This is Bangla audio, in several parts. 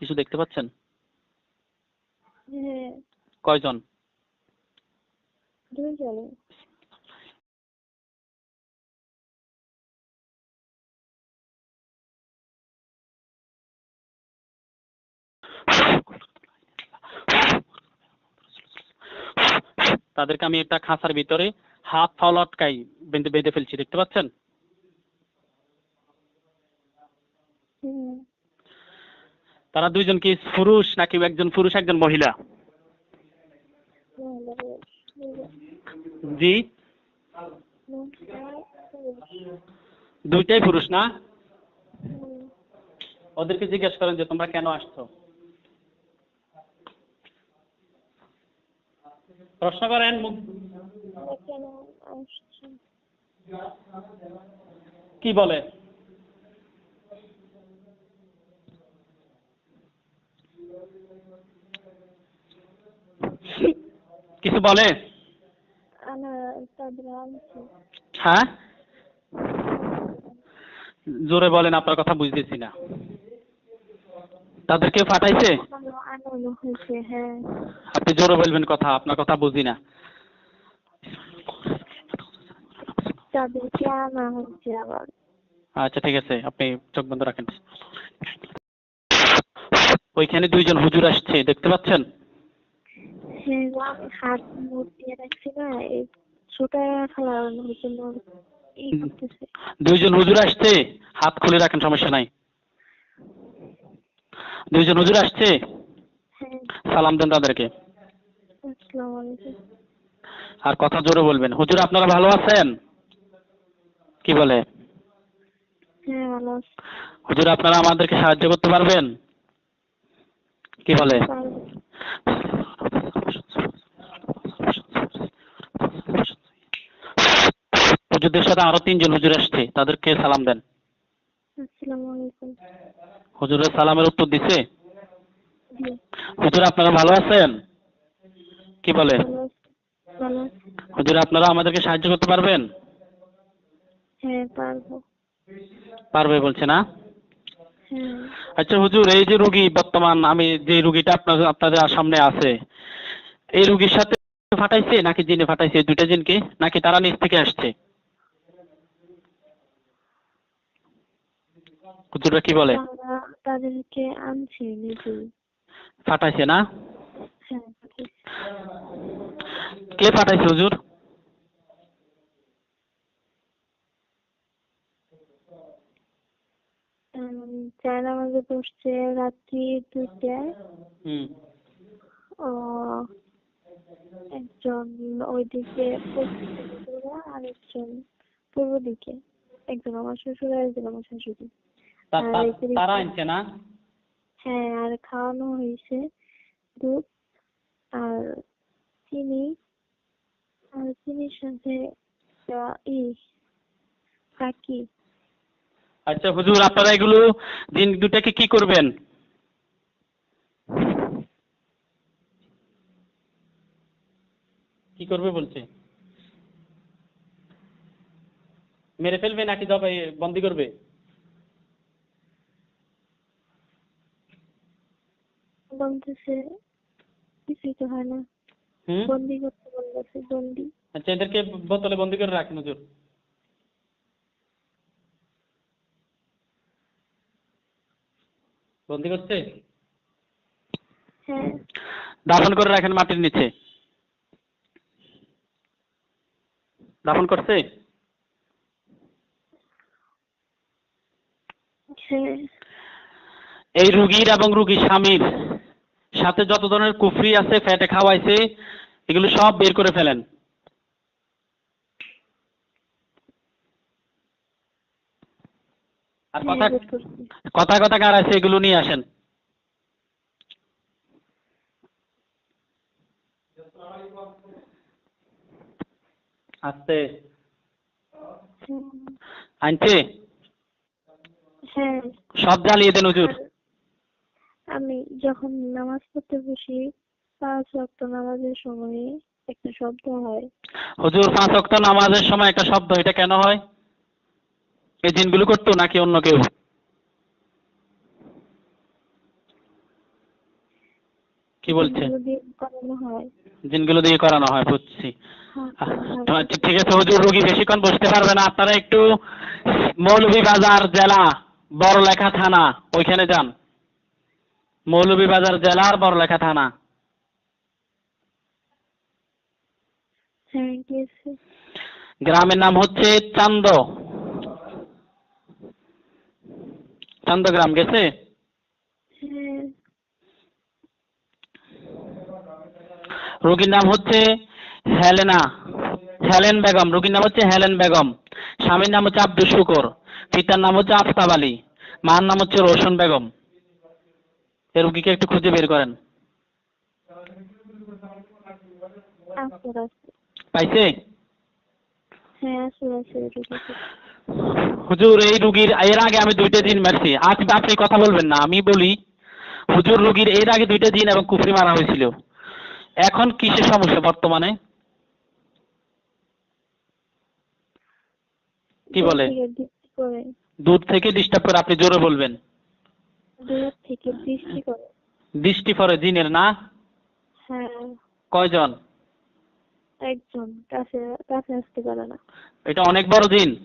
কিছু দেখতে পাচ্ছেন? হ্যাঁ। কয়জন? দুইজনে তাদেরকে আমি একটা খাঁচার ভিতরে হাত পা লটকাই বেঁধে বেঁধে ফেলছি দেখতে পাচ্ছেন হুম তারা দুইজন কি পুরুষ নাকি একজন পুরুষ একজন মহিলা। জি। দুইটাই পুরুষ না? ওদেরকে জিজ্ঞেস করেন যে তোমরা কেন আসছো? প্রশ্ন করেন কি বলে? কিছু বলে? হ্যাঁ? জোরে বলেন আপনার কথা বুঝতেছি না। তাদেরকে পাঠাইছে? হয়েছে হ্যাঁ। আপনি জোরে বলবেন কথা আপনার কথা বুঝি না। আচ্ছা ঠিক আছে আপনি চোখ বন্ধ রাখেন। ওইখানে দুইজন হুজুর আসছে দেখতে পাচ্ছেন? হ্যাঁ হাত মুখ দিয়ে রাখছি না এই ছোটা খেলানোর জন্য ই করতেছে। দুইজন হুজুর আসছে হাত খুলে রাখেন সমস্যা নাই। দুইজন হুজুর আসছে? হ্যাঁ। সালাম দেন তাদেরকে। আর কথা জোরে বলবেন। হুজুর আপনারা ভালো আছেন? কি বলে? হ্যাঁ হুজুর আপনারা আমাদেরকে সাহায্য করতে পারবেন? কি বলে? হুজুরদের সাথে আরও তিনজন হুজুর আসছে তাদেরকে সালাম দেন। হুজুরের সালামের উত্তর দিছে? হুজুর আপনারা ভালো আছেন? কি বলে? হুজুর আপনারা আমাদেরকে সাহায্য করতে পারবেন? হ্যাঁ পারব। পারবে বলছে না? হ্যাঁ। আচ্ছা হুজুর এই যে রুগী বর্তমান আমি যে রুগীটা আপনার আপনাদের সামনে আছে এই রুগীর সাথে ফাটাইছে নাকি জিনে ফাটাইছে? দুইটা জিনকে? নাকি তারা নিজ থেকে আসছে? হুজুররা কি বলে? তাদেরকে আনছে নিজেই ফাটাইছে না? হ্যাঁ কে ফাটাইছে হুজুর? চার নামাজে বসছে রাত্রি দুইটায়। ও একজন ওইদিকে পশ্চিম ঘোরা, আরেকজন পূর্ব দিকে। একজন আমার শ্বশুর আর একজন আমার শাশুড়ি। আর তারা আনছে না? হ্যাঁ আর খাওয়ানো হয়েছে। দুধ আর চিনি। আর চিনির সাথে ই কাকি। আচ্ছা হুজুর আপনারা এগুলো দিন দুটাকে কি করবেন? কি করবে বলছে? মেরে ফেলবে নাকি দবাই বন্দি করবে? বলতেছে কিছুই তো হয় না। বন্দি করতে বলতেছে বন্দি। আচ্ছা এদেরকে বোতলে বন্দি করে রাখেন হুজুর। বন্দি করছে? হ্যাঁ। দাফন করে রাখেন মাটির নিচে। দাফন করছে? হ্যাঁ। এই রুগীর এবং রুগীর স্বামীর সাথে যত ধরনের কুফরি আছে ফ্যাটে খাওয়াইছে এগুলো সব বের করে ফেলেন। আর কথা কথা কথা কার আছে এগুলো নিয়ে আসেন। আস্তে। আনছে? হ্যাঁ। সব জ্বালিয়ে দেন হুজুর। আমি যখন নামাজ পড়তে বসি পাঁচ ওয়াক্ত নামাজের সময় একটা শব্দ হয়। হুজুর পাঁচ ওয়াক্ত নামাজের সময় একটা শব্দ এটা কেন হয়? এই জিনগুলো করতো নাকি অন্য কেউ? কি বলছে? জিনগুলো দিয়ে করানো হয়। দিয়ে করানো হয় বুঝছি। হ্যাঁ, হ্যাঁ। আচ্ছা, ঠিক আছে হুজুর রুগী বেশিক্ষণ বসতে পারবে না। আপনারা একটু মৌলভীবাজার জেলা বড়লেখা থানা ওইখানে যান। মৌলভীবাজার জেলার বড়লেখা থানা। হ্যাঁ গ্রামের নাম হচ্ছে চান্দ। চান্দ গ্রাম গেছে? হ্যাঁ। রোগীর নাম হচ্ছে হেলেনা হেলেন বেগম। রোগীর নাম হচ্ছে হেলেন বেগম। স্বামীর নাম হচ্ছে আব্দুল শুকর। পিতার নাম হচ্ছে আফতাব আলী। মার নাম হচ্ছে রোশন বেগম। এই রুগীকে একটু খুঁজে বের করেন। আসতে পাইছে? হ্যাঁ হুজুর এই রুগীর এর আগে আমি দুইটা দিন মারছি। আজ আপনি কথা বলবেন না আমি বলি হুজুর রুগীর এর আগে দুইটা দিন এবং কুফরি মারা হয়েছিল। এখন কিসের সমস্যা বর্তমানে? কি বলে? দূর থেকে ডিস্টার্ব করে আপনি জোরে বলবেন। দূর থেকে দৃষ্টি করে দৃষ্টি জিনের না? হ্যাঁ। কয়জন? একজন কাছে কাছে আসতে পারে না। এটা অনেক বড় জিন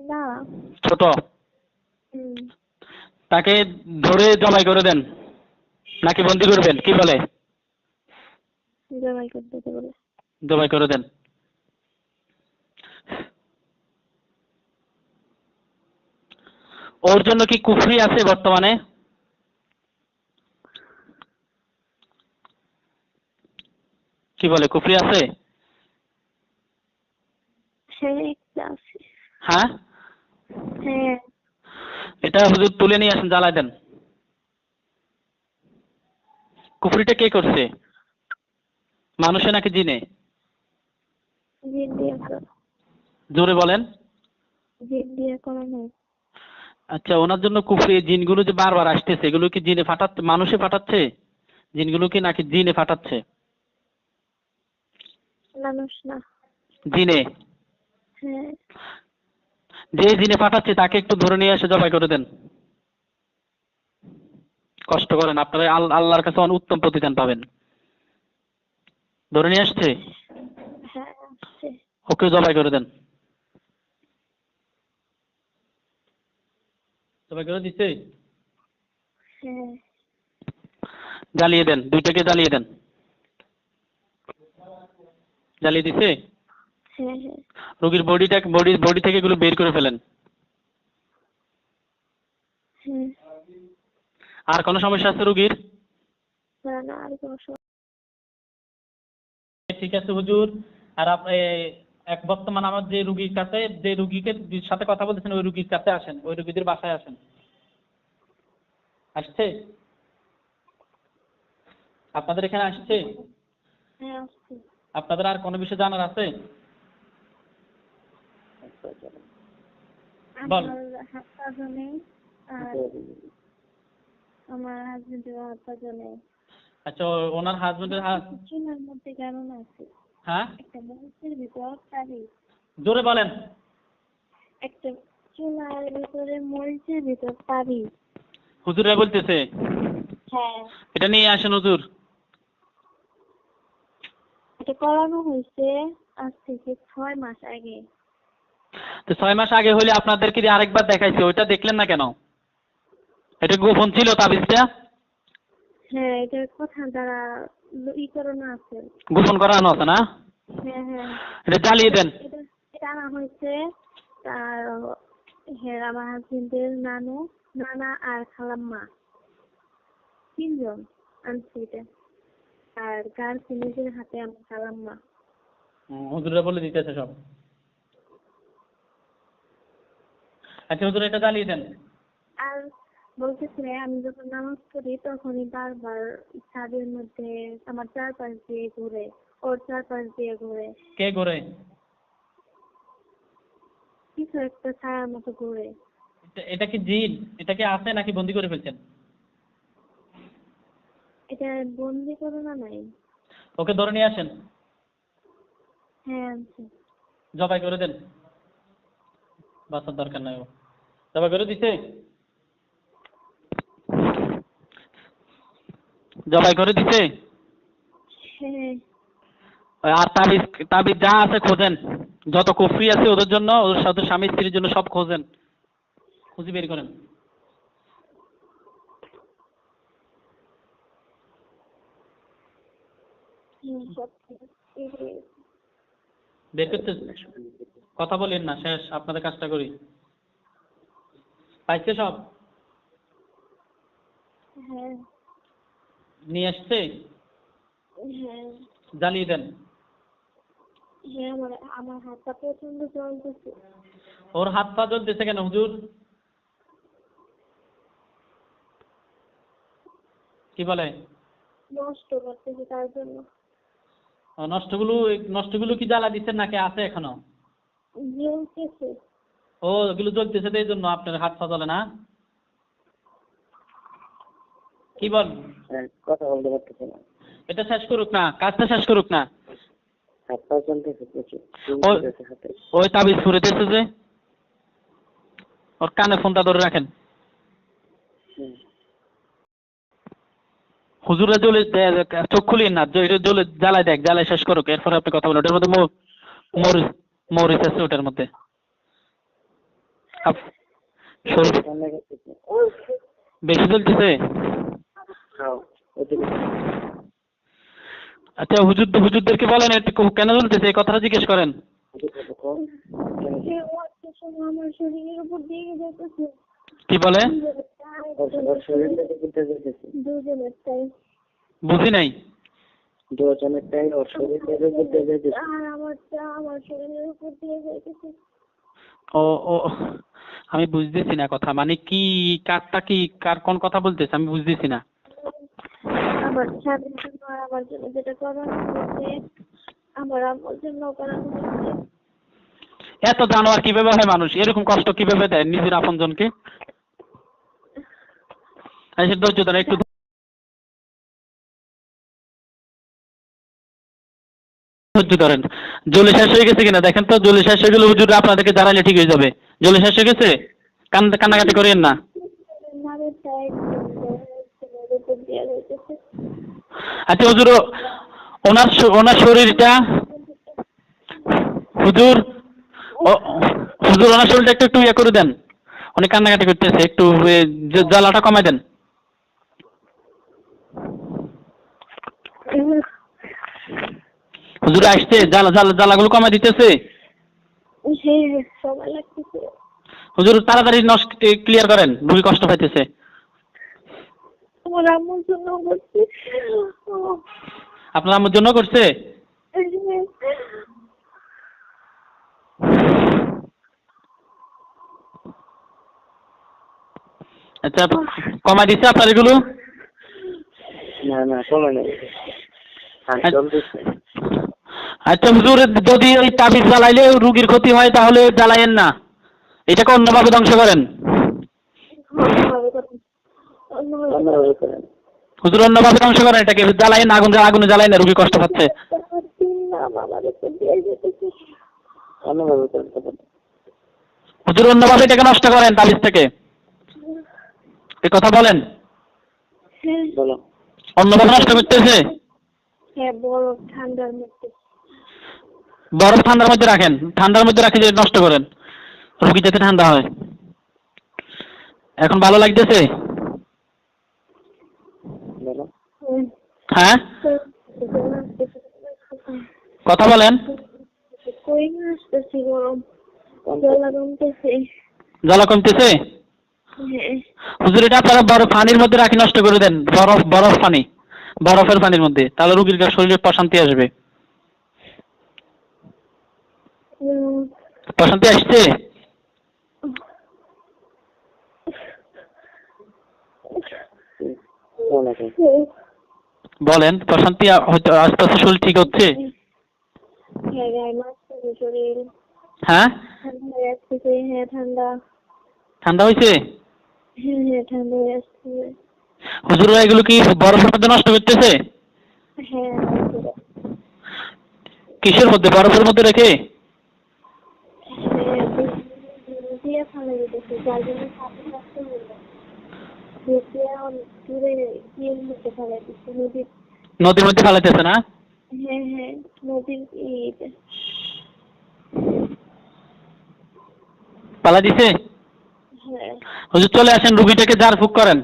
না। ছোট? তাকে ধরে জমাই করে দেন। নাকি বন্দি করবেন? কি বলে? জমাই দিতে বলে। জবাই করে দেন। ওর জন্য কি কুফরি আছে বর্তমানে? কি বলে কুফরি আছে? হ্যাঁ আছে। হ্যাঁ? হ্যাঁ। এটা হুজুর তুলে নিয়ে আসেন জ্বালায় দেন। কুফরিটা কে করছে? মানুষে নাকি জিনে? জোরে বলেন। জিন দিয়ে করানো আচ্ছা ওনার জন্য কুফরি জিনগুলো যে বারবার আসতেছে এগুলো কি জিনে ফাটাচ্ছে মানুষে ফাটাচ্ছে? জিনগুলো কি নাকি জিনে ফাটাচ্ছে? মানুষ না। জিনে? হ্যাঁ। যে জিনে ফাটাচ্ছে তাকে একটু ধরে নিয়ে এসে জবাই করে দেন। কষ্ট করেন আপনারা আল্লাহর কাছে অনেক উত্তম প্রতিদান পাবেন। ধরে নিয়ে আসছে? হ্যাঁ আসছে। ওকে জবাই করে দেন। জবাই করে দিচ্ছে হ্যাঁ। জ্বালিয়ে দেন দুইটাকে জ্বালিয়ে দেন। জ্বালিয়ে দিছে? হ্যাঁ হ্যাঁ। রোগীর বডিটা বডি বডি থেকে এগুলো বের করে ফেলেন। আর কোনো সমস্যা আছে রোগীর? না না আর কোনো সমস্যা ঠিক আছে হুজুর। আর আপ এ- এক বর্তমান আমার যে রুগীর কাছে যে রুগীকে সাথে কথা বলতেছেন ওই রুগীর কাছে আসেন ওই রুগীদের বাসায় আসেন। আসছে? আপনাদের এখানে আসছে? হ্যাঁ আপনাদের আর কোনো বিষয় জানার আছে? বল। আমার হাজবেন্ডের হাত পা আচ্ছা ওনার হাজবেন্ডের হাত মধ্যে কেমন আছে। হ্যাঁ? একটা ভিতর জোরে বলেন। একটা চুলার ভিতরে মরিচের ভিতর পারি হুজুরে বলতেছে। হ্যাঁ। এটা নিয়ে আসেন হুজুর। এটা করানো হয়েছে আজ থেকে ছয় মাস আগে। তো ছয় মাস আগে হলে আপনাদেরকে আরেকবার দেখাইছে ওইটা দেখলেন না কেন? এটা গোপন ছিল তাবিজটা? হ্যাঁ এটা কথা দ্বারা ই করানো আছে। গোপন করানো আছে না? হ্যাঁ হ্যাঁ। এটা জ্বালিয়ে দেন। এটা আনা হয়েছে। তার হ্যাঁ আমার হাজবেন্ডের নানু নানা আর খালাম্মা। তিনজন আনছে এটা। আর গার্লফ্রেন্ডের হাতে আমার খালাম্মা। হুজুরে বলে দিতেছে সব। আচ্ছা হুজুর এটা জ্বালিয়ে দেন। আর বলতেছে আমি যখন নামাজ পড়ি তখনই বারবার ছাদের মধ্যে আমার চারপাশ দিয়ে ঘুরে ওর চারপাশ দিয়ে ঘুরে। কে করে কিছু একটা ছায়ার মতো ঘুরে। এটা- কি জিন? এটা কি আছে নাকি বন্দি করে ফেলছেন? এটা বন্দি করো না নাই। ওকে ধরে নিয়ে আসেন। হ্যাঁ জবাই করে দেন। বাঁচার দরকার নাই ও। জবাই করে দিছে? জবাই করে দিছে? হ্যাঁ। আর তাবিজ তাবিজ যা আছে খোঁজেন। যত কুফরি আছে ওদের জন্য ওদের সাথে স্বামী স্ত্রীর জন্য সব খোঁজেন। খুঁজি বের করেন। বের করতে কথা বলেন না শেষ আপনাদের কাজটা করি। পাইছে সব? হ্যাঁ। নিয়ে আসছে হ্যাঁ। জ্বালিয়ে দেন। হ্যাঁ আমার প্রচণ্ড ওর হাত পা জ্বলতেছে কেন হুজুর? কি বলে? নষ্ট করতেছে তার জন্য। নষ্টগুলো নষ্টগুলো কি জ্বালা দিচ্ছেন নাকি আছে এখনও? জ্বলতেছে। ও ওগুলো জ্বলতেছে এই জন্য আপনার হাত পা জ্বলে না? কি বল? হ্যাঁ, কথা বলতে পারতেছে না। এটা শেষ করুক না কাজটা শেষ করুক না। হাতে। ওই তাবিজ ফুরেতেছে যে। ওর কানে ফোনটা ধরে রাখেন। হুজুরা জ্বলে চোখ খুলিয়ে না এটা জ্বলে জ্বালায় দেখ জ্বালায় শেষ করুক। এরপরে আপনি কথা বলুন। ওটার মধ্যে মরিচ মরিচ আছে ওটার মধ্যে। বেশি জ্বলতেছে? আচ্ছা হুজুর হুজুরদেরকে বলেন কেন জ্বলতেছে? এই কথাটা জিজ্ঞেস করেন। কি বলে? বুঝি নাই। দুজনের ওর শরীর থেকে করতে যেতেছে আর আমারটা আমার শরীরের উপর দিয়ে যাইতেছে ও ও আমি বুঝতেছি না কথা। মানে কি কারটা কি কার কোন কথা বলতেছে? আমি বুঝতেছি না। আমার স্বামীর জন্য আর আমার জন্য যেটা করানো হচ্ছে আমার আম্মুর জন্য করানো হচ্ছে এত জানোয়ার কীভাবে হয় মানুষ? এরকম কষ্ট কীভাবে দেয় নিজের আপনজনকে? আচ্ছা ধৈর্য ধরেন একটু ধৈর্য ধরেন। জলে শেষ হয়ে গেছে কিনা? দেখেন তো জলে শেষ হয়ে গেলে হুজুর আপনাদেরকে দাঁড়ালে ঠিক হয়ে যাবে। জলে শেষ হয়ে গেছে? কান কান্নাকাটি করেন না নামের চাই ছেলের উপর দিয়ে যাইতেছে আচ্ছা হুজুর ওনার ওনার শরীরটা হুজুর ও হুজুর ওনার শরীরটা একটু একটু ইয়ে করে দেন। উনি কান্নাকাটি করতেছে একটু জ্বালাটা কমাই দেন। হুজুর আসছে জ্বালা জ্বালা জ্বালাগুলো কমাই দিতেছে। হুজুর তাড়াতাড়ি নষ্ট ক্লিয়ার করেন রুগী কষ্ট পাইতেছে। আমার আম্মুর জন্য করছি। আপনার আমার জন্য করছে। আচ্ছা কমাই দিচ্ছে আপনার এগুলো? না না কমে নেই। হ্যাঁ আচ্ছা। হুজুর যদি ওই তাবিজ জ্বালাইলে রুগীর ক্ষতি হয় তাহলে জ্বালাইয়েন না। এটাকে অন্যভাবে ধ্বংস করেন। হুজুর অন্যভাবে ধ্বংস করেন এটাকে জ্বালাইয়েন না, আগুন আগুনে জ্বালাই না রুগী কষ্ট পাচ্ছে। হুজুর অন্যভাবে এটাকে নষ্ট করেন তাবিজ থেকে। এই কথা বলেন। অন্যভাবে নষ্ট করতেছে? বরফ ঠান্ডার মধ্যে রাখেন ঠান্ডার মধ্যে রাখি যে নষ্ট করেন। রুগী যাতে ঠান্ডা হয়। এখন ভালো লাগতেছে? হ্যাঁ হ্যাঁ? কথা বলেন। জ্বালা কমতেছে। হ্যাঁ। হুজুর এটা আপনারা বরফ পানির মধ্যে রাখি নষ্ট করে দেন। বরফ বরফ পানি। বরফের পানির মধ্যে। তাহলে রুগীর শরীরে প্রশান্তি আসবে। প্রশান্তি আসছে? বলেন, প্রশান্তি আস্তে আস্তে শরীর ঠিক হচ্ছে? হ্যাঁ? হ্যাঁ ঠান্ডা হয়ে হ্যাঁ ঠান্ডা হয়েছে? হ্যাঁ হ্যাঁ হয়ে হুজুররা এগুলো কি বরফের মধ্যে নষ্ট করতেছে? হ্যাঁ কিসের মধ্যে, বরফের মধ্যে রেখে? হ্যাঁ মধ্যে নদীর নদীর মধ্যে ফালাইতেছে না? হ্যাঁ হ্যাঁ নদীর ইয়েতে। পালা দিছে? হ্যাঁ। হুজুর চলে আসেন রুগীটাকে জার ফুক করেন।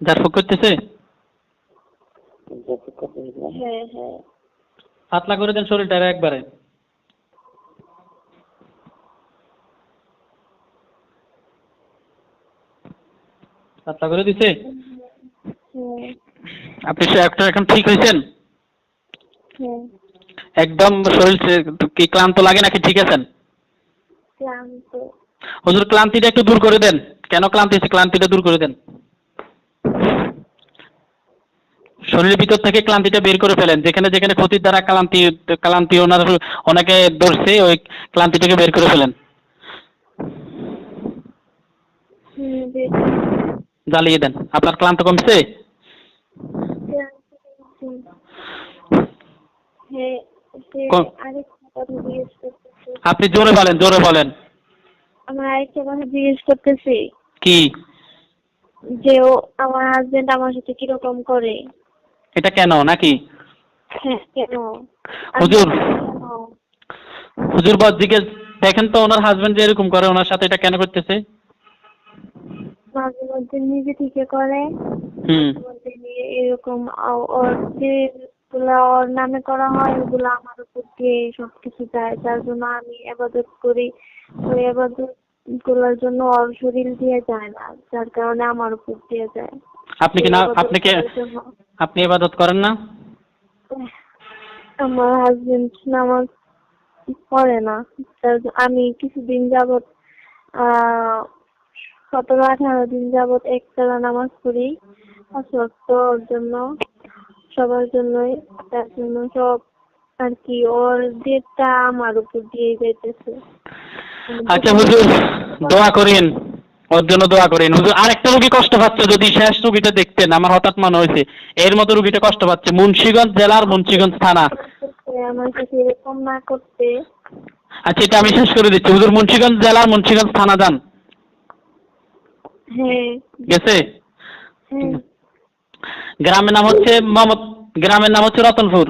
জার ফুক করতেছে। হ্যাঁ হ্যাঁ। পাতলা করে দেন শরীরটা একবারে। পাতলা করে দিছে? আপনি একটা এখন ঠিক হয়েছেন? হ্যাঁ একদম শরীর কি ক্লান্ত লাগে নাকি ঠিক আছেন? ক্লান্ত। হুজুর ক্লান্তিটা একটু দূর করে দেন। কেন ক্লান্তি ক্লান্তিটা দূর করে দেন। শরীরের ভিতর থেকে ক্লান্তিটা বের করে ফেলেন। যেখানে যেখানে ক্ষতির দ্বারা ক্লান্তি ক্লান্তি ওনার ওনাকে ধরছে ওই ক্লান্তিটাকে বের করে ফেলেন। জ্বালিয়ে দেন। আপনার ক্লান্ত কমছে। হ্যাঁ করতেছে আপনি জোরে বলেন জোরে বলেন। আমার আরেকটা কথা জিজ্ঞেস করতেছি। কি? যে ও আমার হাজবেন্ড আমার সাথে কীরকম করে? এটা কেন নাকি? হ্যাঁ হুজুর। হুজুর বদ জিজ্ঞেস দেখেন তো ওনার হাজবেন্ড যে এরকম করে ওনার সাথে এটা কেন করতেছে? মাঝে মধ্যে নিজে থেকে করে এরকম ওর যেগুলা ওর নামে করা হয় ওগুলো আমার উপর দিয়ে সবকিছু যায়। যার জন্য আমি আবাদত করি। ওই আবাদতগুলোর জন্য ওর শরীর দিয়ে যায় না যার কারণে আমার উপর দিয়ে যায়। আপনি কি না আপনি কি আপনি ইবাদত করেন না? আমার হাজবেন্ড নামাজ পড়ে না। আমি কিছুদিন যাবত সতেরো আঠারো দিন যাবত একটানা নামাজ পড়ি। অসুস্থ ওর জন্য সবার জন্যই। তার জন্য সব আর কি ওর ডেটটা আমার উপর দিয়ে যাইতেছে। আচ্ছা হুজুর দোয়া করেন। ওর জন্য দোয়া করেন। হুজুর আরেকটা রুগী কষ্ট পাচ্ছে যদি শেষ রুগীটা দেখতেন আমার হঠাৎ মনে হয়েছে এর মতো রুগীটা কষ্ট পাচ্ছে। মুন্সিগঞ্জ জেলার মুন্সিগঞ্জ থানা। এরকম না করতে। আচ্ছা এটা আমি শেষ করে দিচ্ছি। হুজুর মুন্সিগঞ্জ জেলার মুন্সিগঞ্জ থানা যান। হ্যাঁ। গেছে? হ্যাঁ। গ্রামের নাম হচ্ছে মমত গ্রামের নাম হচ্ছে রতনপুর।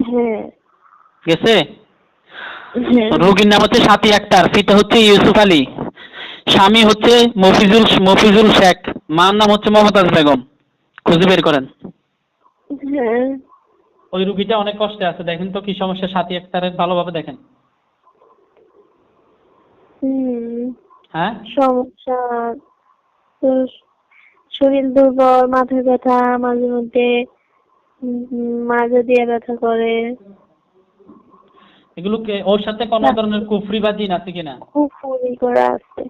হ্যাঁ। গেছে? রোগীর নাম হচ্ছে সাথী আক্তার পিতা হচ্ছে ইউসুফ আলী স্বামী হচ্ছে মফিজুল মফিজুল শেখ মার নাম হচ্ছে মমতাজ বেগম। খুঁজে বের করেন। হ্যাঁ। ওই রুগীটা অনেক কষ্টে আছে দেখেন তো কি সমস্যা সাথী আক্তারের ভালোভাবে দেখেন। হুম। হ্যাঁ? সমস্যা। তো শরীর দুর্বল মাথা ব্যথা মাঝে মধ্যে মাঝে দিয়ে ব্যথা করে। এগুলো কে- ওর সাথে কোনো ধরনের কুফরি বা জিন আছে কিনা? ফুলি করা আছে।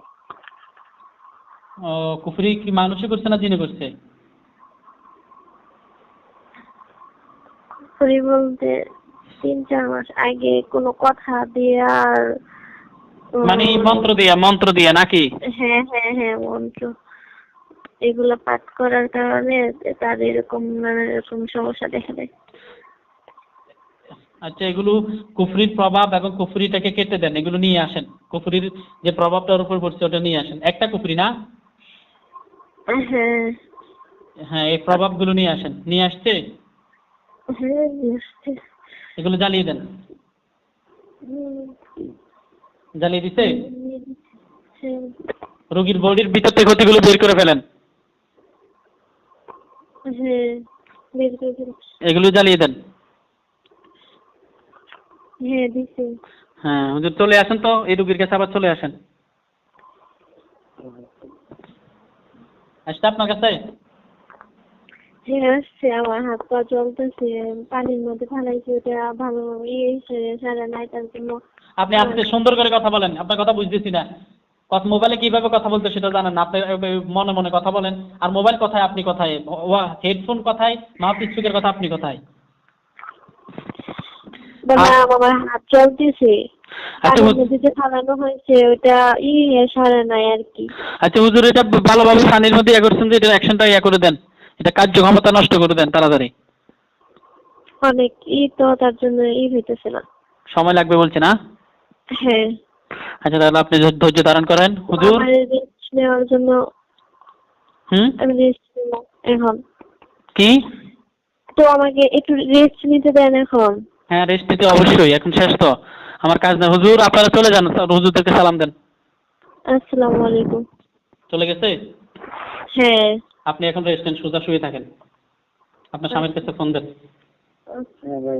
ও কুফরি কি মানুষই করছে না জিনে করছে? ফুলি বলতে তিন চার মাস আগে কোনো কথা দিয়ে আর মানে মন্ত্র দিয়া মন্ত্র দিয়া নাকি? হ্যাঁ হ্যাঁ হ্যাঁ মন্ত্র। এগুলো পাঠ করার কারণে তার এরকম নানা এরকম সমস্যা দেখা দেয়। আচ্ছা এগুলো কুফরির প্রভাব এবং কুফরিটাকে কেটে দেন এগুলো নিয়ে আসেন। কুফরির যে প্রভাবটা ওর উপর পড়ছে ওটা নিয়ে আসেন। একটা কুফরি না? হ্যাঁ। হ্যাঁ এই প্রভাবগুলো নিয়ে আসেন। নিয়ে আসছে? হ্যাঁ এগুলো জ্বালিয়ে দেন। জ্বালিয়ে দিছে? হ্যাঁ রোগীর বডির ভিতর থেকে ক্ষতিগুলো বের করে ফেলেন। হ্যাঁ। এগুলো জ্বালিয়ে দেন। হ্যাঁ দিছি। হ্যাঁ হুজুর চলে আসেন তো এই রুগীর কাছে আবার চলে আসেন। আসতে আপনার কাছে? হ্যাঁ আসছে আমার হাত পা চলতেছে পানির মধ্যে ফেলাইছি ওটা ভালো ইয়ে সারা নাই তার জন্য আপনি আজকে সুন্দর করে কথা বলেন আপনার কথা বুঝতেছি না। কথা মোবাইলে কীভাবে কথা বলতে সেটা জানেন আপনি মনে মনে কথা বলেন। আর মোবাইল কথায় আপনি কথায় হেডফোন কথায় স্পিকার কথা আপনি কথায়। বললাম আমার হাত চলতেছে আচ্ছা পানির হুজুর- মধ্যে যে ফালানো হয়েছে ওটা সারা নাই আর কি। আচ্ছা হুজুর এটা ভালোভাবে পানির মধ্যে ইয়ে করছেন যে এটা অ্যাকশনটা ইয়ে করে দেন। এটা কার্যক্ষমতা নষ্ট করে দেন তাড়াতাড়ি। অনেক ই তো তার জন্য ই হইতেছে না। সময় লাগবে বলছে না? হ্যাঁ। আচ্ছা তাহলে আপনি ধৈর্য- ধারণ করেন হুজুর। নেওয়ার জন্য হুম? আমি এখন। কি? তো আমাকে একটু রেস্ট নিতে দেন এখন। হ্যাঁ রেস্ট নিতে অবশ্যই এখন শেষ তো। আমার কাজ না হুজুর আপনারা চলে যান হুজুরদেরকে সালাম দেন। আসসালামু আলাইকুম। চলে গেছে? হ্যাঁ। আপনি এখন রেস্ট নেন সোজা শুয়ে থাকেন। আপনার স্বামীর কাছে ফোন দেন। হ্যাঁ ভাই